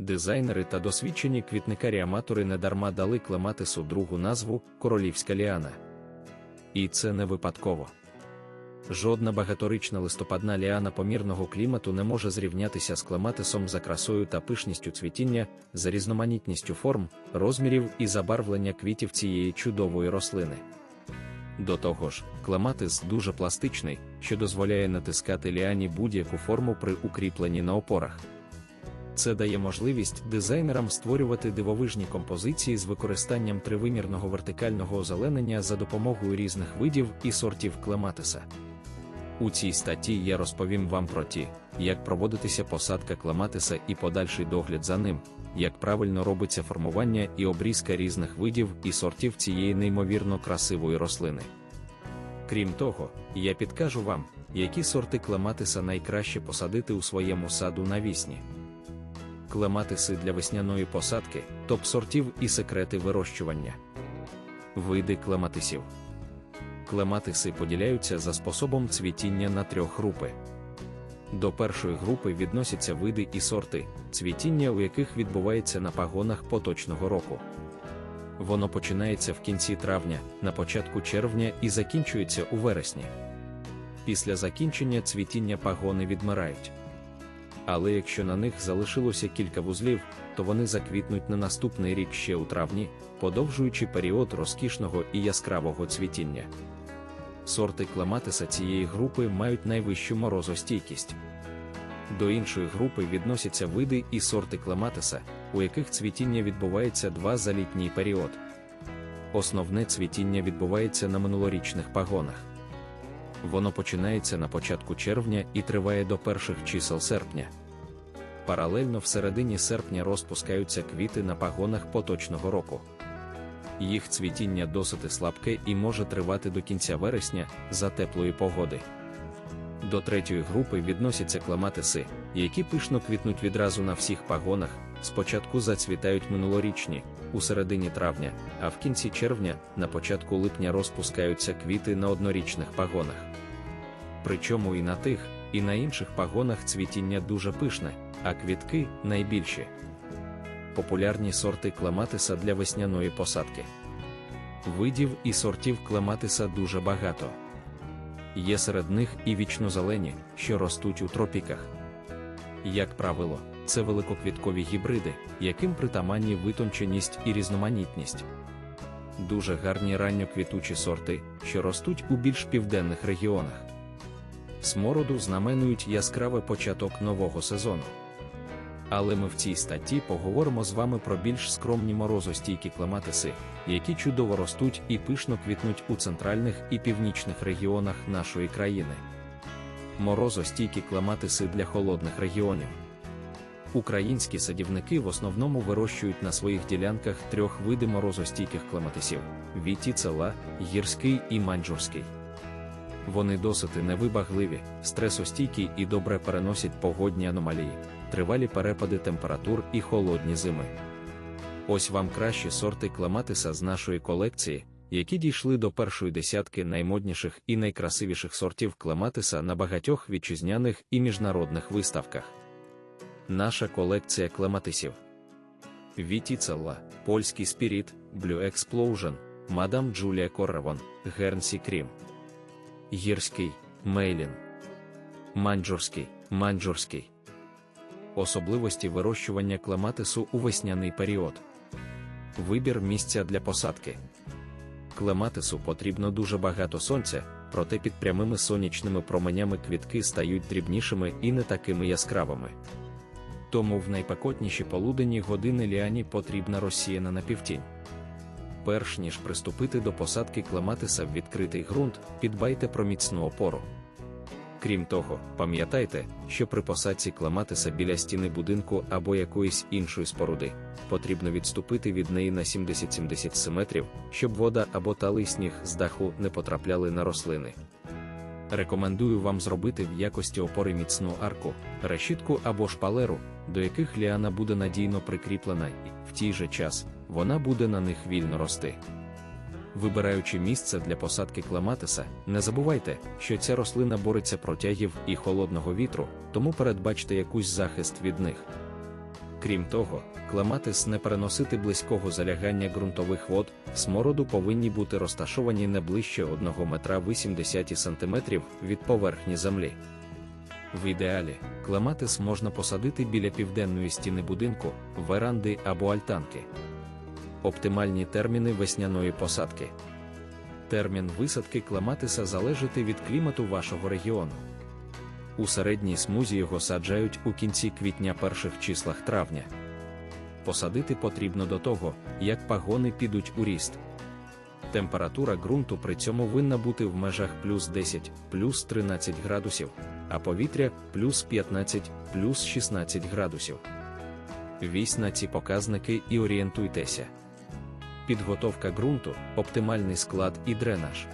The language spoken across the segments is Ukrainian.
Дизайнери та досвідчені квітникарі-аматори недарма дали клематису другу назву королівська ліана. І це не випадково. Жодна багаторічна листопадна ліана помірного клімату не може зрівнятися з клематисом за красою та пишністю цвітіння, за різноманітністю форм, розмірів і забарвлення квітів цієї чудової рослини. До того ж, клематис дуже пластичний, що дозволяє натискати ліані будь-яку форму при укріпленні на опорах. Це дає можливість дизайнерам створювати дивовижні композиції з використанням тривимірного вертикального озеленення за допомогою різних видів і сортів клематиса. У цій статті я розповім вам про ті, як проводитися посадка клематиса і подальший догляд за ним, як правильно робиться формування і обрізка різних видів і сортів цієї неймовірно красивої рослини. Крім того, я підкажу вам, які сорти клематиса найкраще посадити у своєму саду навісні. Клематиси для весняної посадки, топ сортів і секрети вирощування. Види клематисів. Клематиси поділяються за способом цвітіння на трьох групи. До першої групи відносяться види і сорти, цвітіння у яких відбувається на пагонах поточного року. Воно починається в кінці травня, на початку червня і закінчується у вересні. Після закінчення цвітіння пагони відмирають. Але якщо на них залишилося кілька вузлів, то вони заквітнуть на наступний рік ще у травні, подовжуючи період розкішного і яскравого цвітіння. Сорти клематиса цієї групи мають найвищу морозостійкість. До іншої групи відносяться види і сорти клематиса, у яких цвітіння відбувається два за літній період. Основне цвітіння відбувається на минулорічних пагонах. Воно починається на початку червня і триває до перших чисел серпня. Паралельно в середині серпня розпускаються квіти на пагонах поточного року. Їх цвітіння досить слабке і може тривати до кінця вересня за теплої погоди. До третьої групи відносяться клематиси, які пишно квітнуть відразу на всіх пагонах, спочатку зацвітають минулорічні, у середині травня, а в кінці червня, на початку липня розпускаються квіти на однорічних пагонах. Причому і на тих, і на інших пагонах цвітіння дуже пишне, а квітки найбільші. Популярні сорти клематиса для весняної посадки. Видів і сортів клематиса дуже багато. Є серед них і вічнозелені, що ростуть у тропіках. Як правило, це великоквіткові гібриди, яким притаманні витонченість і різноманітність. Дуже гарні ранньоквітучі сорти, що ростуть у більш південних регіонах. Смороду знаменують яскравий початок нового сезону. Але ми в цій статті поговоримо з вами про більш скромні морозостійкі клематиси, які чудово ростуть і пишно квітнуть у центральних і північних регіонах нашої країни. Морозостійкі клематиси для холодних регіонів. Українські садівники в основному вирощують на своїх ділянках трьох види морозостійких клематисів: вітіцела, гірський і манджурський. Вони досить невибагливі, стресостійкі і добре переносять погодні аномалії, тривалі перепади температур і холодні зими. Ось вам кращі сорти клематиса з нашої колекції, які дійшли до першої десятки наймодніших і найкрасивіших сортів клематиса на багатьох вітчизняних і міжнародних виставках. Наша колекція клематисів. Вітіцелла, Польський Спіріт, Blue Explosion, Мадам Джулія Корревон, Гернсі Крім. Гірський, Мейлін. Манджурський, Манджурський. Особливості вирощування клематису у весняний період. Вибір місця для посадки. Клематису потрібно дуже багато сонця, проте під прямими сонячними променями квітки стають дрібнішими і не такими яскравими. Тому в найпекотніші полуденні години ліані потрібна розсіяна напівтінь. Перш ніж приступити до посадки клематиса в відкритий ґрунт, підбайте про міцну опору. Крім того, пам'ятайте, що при посадці клематиса біля стіни будинку або якоїсь іншої споруди потрібно відступити від неї на 70-70 метрів, щоб вода або талий сніг з даху не потрапляли на рослини. Рекомендую вам зробити в якості опори міцну арку, решітку або шпалеру, до яких ліана буде надійно прикріплена, і в тій же час вона буде на них вільно рости. Вибираючи місце для посадки клематиса, не забувайте, що ця рослина бореться протягів і холодного вітру, тому передбачте якусь захист від них. Крім того, клематис не переносити близького залягання ґрунтових вод, смороду повинні бути розташовані не ближче 1 метра 80 см від поверхні землі. В ідеалі, клематис можна посадити біля південної стіни будинку, веранди або альтанки. Оптимальні терміни весняної посадки. Термін висадки клематиса залежить від клімату вашого регіону. У середній смузі його саджають у кінці квітня перших числах травня. Посадити потрібно до того, як пагони підуть у ріст. Температура ґрунту при цьому винна бути в межах плюс 10, плюс 13 градусів, а повітря плюс 15, плюс 16 градусів. Вісь на ці показники і орієнтуйтеся. Підготовка ґрунту, оптимальний склад і дренаж.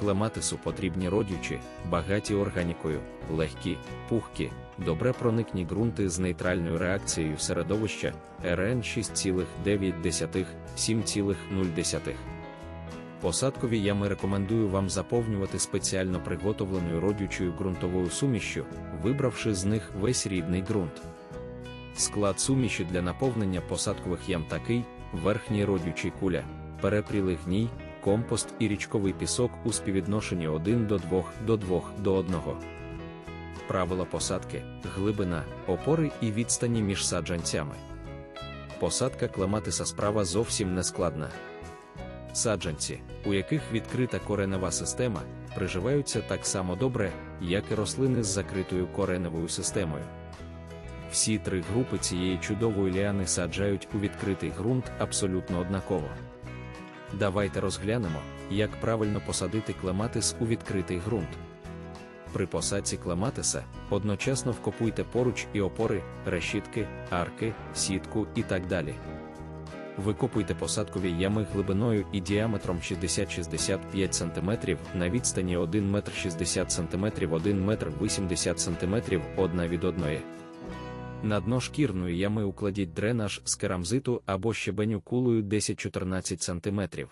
Клематису потрібні родючі, багаті органікою, легкі, пухкі, добре проникні ґрунти з нейтральною реакцією середовища РН 6,9 7,0. Посадкові ями рекомендую вам заповнювати спеціально приготовленою родючою ґрунтовою сумішшю, вибравши з них весь рідний ґрунт. Склад суміші для наповнення посадкових ям такий: верхній родючий куля, перепрілий гній, компост і річковий пісок у співвідношенні 1 до 2 до 2 до 1. Правила посадки, глибина, опори і відстані між саджанцями. Посадка клематиса справа зовсім не складна. Саджанці, у яких відкрита коренева система, приживаються так само добре, як і рослини з закритою кореневою системою. Всі три групи цієї чудової ліани саджають у відкритий ґрунт абсолютно однаково. Давайте розглянемо, як правильно посадити клематис у відкритий ґрунт. При посадці клематиса одночасно вкопуйте поруч і опори, решітки, арки, сітку і так далі. Викопуйте посадкові ями глибиною і діаметром 60-65 см на відстані 1 метр 60 см 1 метр 80 см одна від одної. На дно шкірної ями укладіть дренаж з керамзиту або щебеню кулою 10-14 см.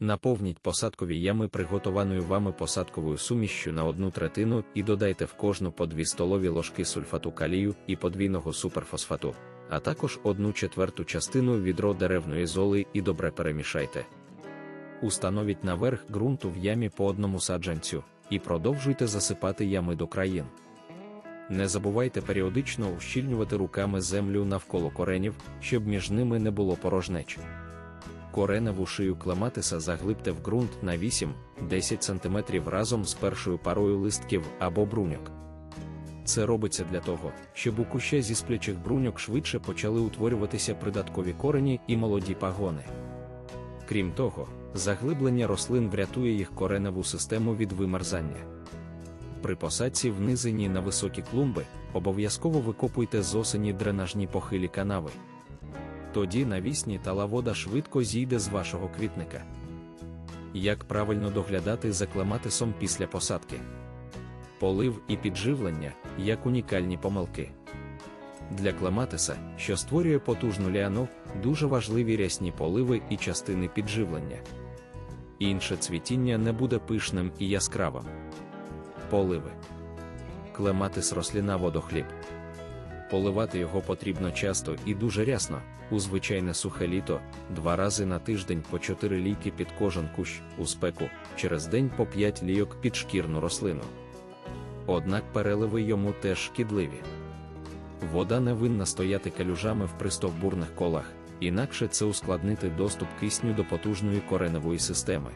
Наповніть посадкові ями приготованою вами посадковою сумішшю на одну третину і додайте в кожну по 2 столові ложки сульфату калію і подвійного суперфосфату, а також одну четверту частину відро деревної золи і добре перемішайте. Установіть наверх ґрунту в ямі по одному саджанцю і продовжуйте засипати ями до країн. Не забувайте періодично ущільнювати руками землю навколо коренів, щоб між ними не було порожнеч. Кореневу шию клематиса заглибте в ґрунт на 8-10 см разом з першою парою листків або бруньок. Це робиться для того, щоб у куща зі сплячих бруньок швидше почали утворюватися придаткові корені і молоді пагони. Крім того, заглиблення рослин врятує їх кореневу систему від вимерзання. При посадці в низині на високі клумби обов'язково викопуйте з осені дренажні похилі канави. Тоді навісні та лавода швидко зійде з вашого квітника. Як правильно доглядати за клематисом після посадки? Полив і підживлення як унікальні помилки. Для клематиса, що створює потужну ліану, дуже важливі рясні поливи і частини підживлення. Інше цвітіння не буде пишним і яскравим. Поливи. Клематис рослина водохліб. Поливати його потрібно часто і дуже рясно, у звичайне сухе літо, два рази на тиждень по 4 лійки під кожен кущ, у спеку, через день по 5 лійок під шкірну рослину. Однак переливи йому теж шкідливі. Вода не винна стояти калюжами в пристовбурних колах, інакше це ускладнити доступ кисню до потужної кореневої системи.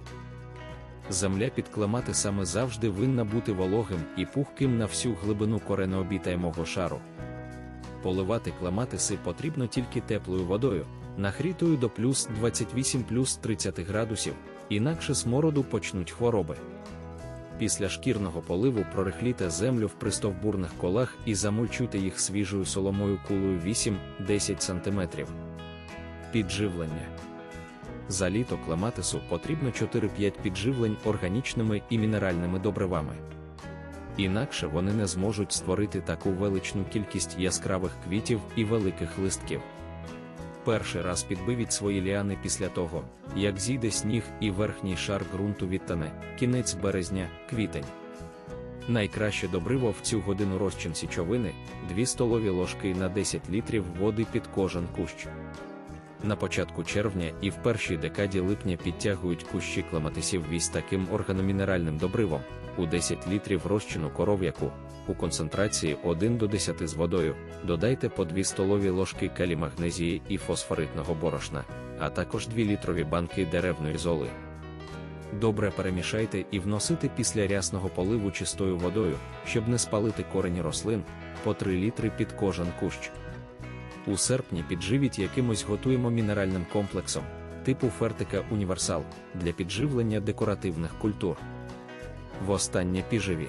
Земля під клематисами завжди винна бути вологим і пухким на всю глибину коренеобітаємого шару. Поливати клематиси потрібно тільки теплою водою, нагрітою до плюс 28 плюс 30 градусів, інакше смороду почнуть хвороби. Після шкірного поливу прорихліте землю в пристовбурних колах і замульчуйте їх свіжою соломою кулою 8-10 см. Підживлення. За літо клематису потрібно 4-5 підживлень органічними і мінеральними добривами. Інакше вони не зможуть створити таку величну кількість яскравих квітів і великих листків. Перший раз підбивіть свої ліани після того, як зійде сніг і верхній шар ґрунту відтане, кінець березня, квітень. Найкраще добриво в цю годину розчин січовини 2 столові ложки на 10 літрів води під кожен кущ. На початку червня і в першій декаді липня підтягують кущі клематисів таким органомінеральним добривом у 10 літрів розчину коров'яку у концентрації 1 до 10 з водою. Додайте по 2 столові ложки калімагнезії і фосфоритного борошна, а також 2 літрові банки деревної золи. Добре перемішайте і вносити після рясного поливу чистою водою, щоб не спалити корені рослин, по 3 літри під кожен кущ. У серпні підживіть якимось готуємо мінеральним комплексом, типу фертика універсал, для підживлення декоративних культур. Востаннє підживі.